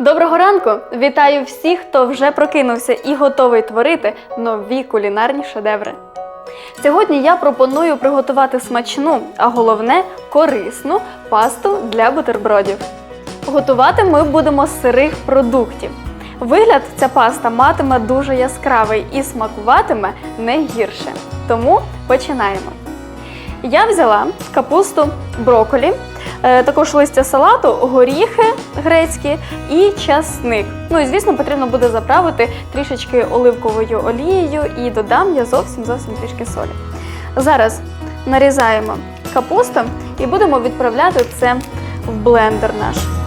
Доброго ранку! Вітаю всіх, хто вже прокинувся і готовий творити нові кулінарні шедеври. Сьогодні я пропоную приготувати смачну, а головне корисну пасту для бутербродів. Готувати ми будемо з сирих продуктів. Вигляд ця паста матиме дуже яскравий і смакуватиме не гірше. Тому починаємо. Я взяла капусту броколі, також листя салату, горіхи грецькі і часник. Ну і звісно, потрібно буде заправити трішечки оливковою олією і додам я зовсім зовсім трішки солі. Зараз нарізаємо капусту і будемо відправляти це в блендер наш.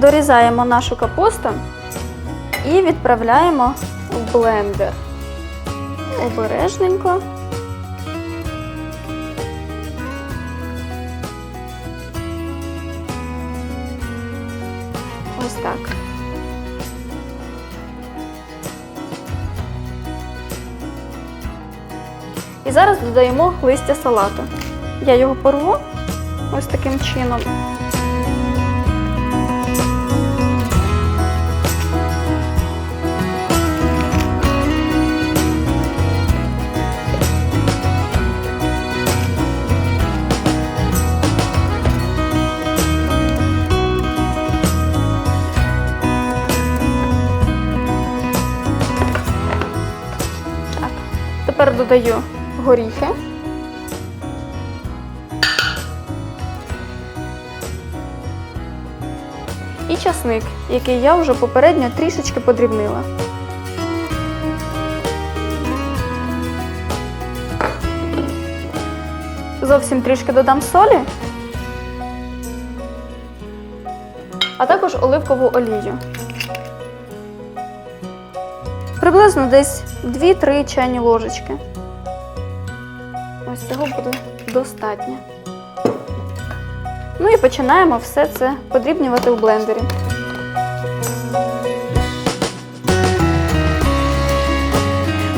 Дорізаємо нашу капусту і відправляємо в блендер. Обережненько. Ось так. І зараз додаємо листя салату. Я його порву ось таким чином. Додаю горіхи. І часник, який я вже попередньо трішечки подрібнила. Зовсім трішки додам солі, а також оливкову олію. Приблизно десь 2-3 чайні ложечки. Ось цього буде достатньо. Ну і починаємо все це подрібнювати в блендері.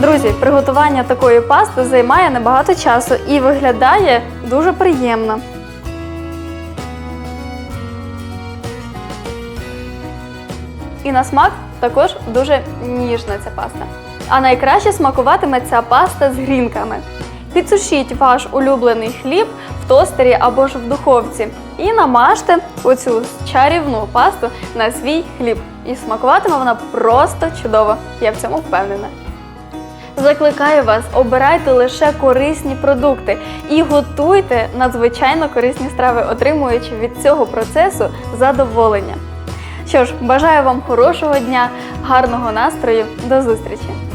Друзі, приготування такої пасти займає небагато часу і виглядає дуже приємно. І на смак також дуже ніжна ця паста. А найкраще смакуватиме ця паста з грінками. Підсушіть ваш улюблений хліб в тостері або ж в духовці і намажте оцю чарівну пасту на свій хліб. І смакуватиме вона просто чудово. Я в цьому впевнена. Закликаю вас, обирайте лише корисні продукти і готуйте надзвичайно корисні страви, отримуючи від цього процесу задоволення. Що ж, бажаю вам хорошого дня, гарного настрою, до зустрічі!